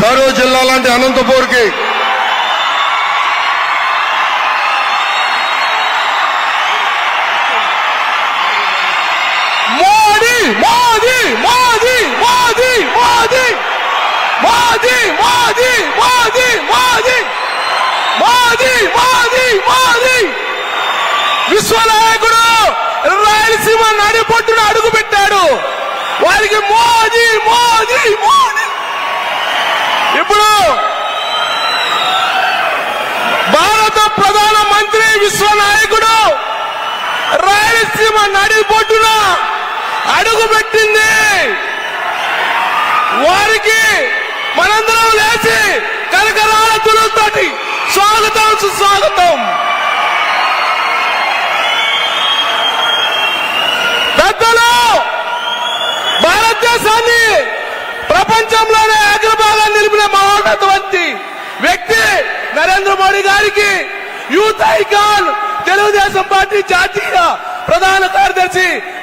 కరూరు జిల్లా లాంటి అనంతపూర్కి మోదీ మోదీ మోదీ మోదీ మోదీ మోదీ మోదీ మోదీ మోదీ మోదీ మోదీ మోదీ విశ్వనాయకుడు రాయలసీమ నడిపొట్టును అడుగు పెట్టాడు వారికి మోదీ మోదీ మోదీ ఇప్పుడు భారత ప్రధాన మంత్రి విశ్వనాయకుడు రాయలసీమ నడిపొట్టున అడుగు పెట్టింది. వారికి మనందరం లేచి కరకరాల తులతోటి స్వాగతం సుస్వాగతం. పెద్దలు భారతదేశాన్ని ప్రపంచంలోనే అగ్రభాగాన్ని నిలిపిన మహోన్నతవంతి వ్యక్తి నరేంద్ర మోడీ గారికి యూత్ ఐకాన్ తెలుగుదేశం పార్టీ జాతీయ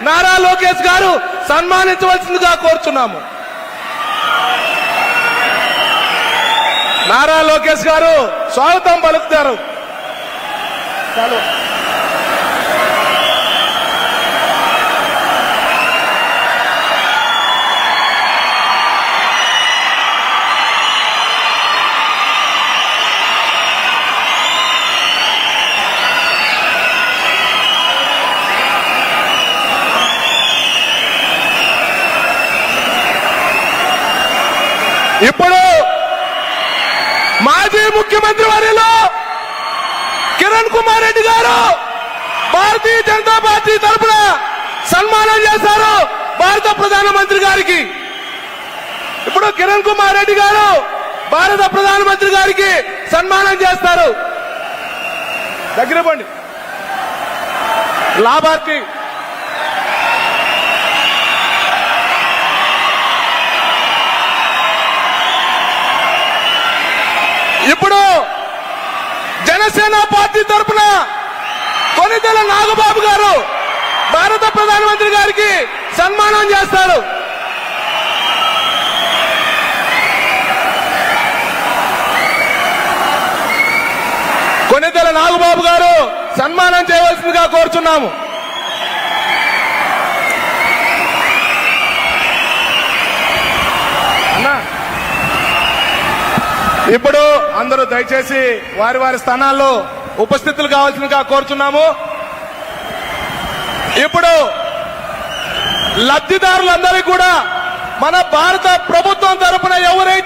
నారా లోకేష్ గారు సన్మానించవలసిందిగా కోరుతున్నాము. నారా లోకేష్ గారు స్వాగతం పలుకుతారు. ఇప్పుడు మాజీ ముఖ్యమంత్రి వారిలో కిరణ్ కుమార్ రెడ్డి గారు భారతీయ జనతా పార్టీ తరపున సన్మానం చేశారు భారత ప్రధానమంత్రి గారికి. ఇప్పుడు కిరణ్ కుమార్ రెడ్డి గారు భారత ప్రధానమంత్రి గారికి సన్మానం చేస్తారు. దగ్గర పండి. లాభార్థి ఇప్పుడు జనసేన పార్టీ తరపున కొనిదెల నాగబాబు గారు భారత ప్రధానమంత్రి గారికి సన్మానం చేస్తారు. కొనిదెల నాగబాబు గారు సన్మానం చేయవలసిందిగా కోరుచున్నాము. ఇప్పుడు అందరూ దయచేసి వారి వారి స్థానాల్లో ఉపస్థితులు కావాల్సిందిగా కోరుచున్నాము. ఇప్పుడు లబ్ధిదారులందరికీ కూడా మన భారత ప్రభుత్వం తరపున ఎవరైతే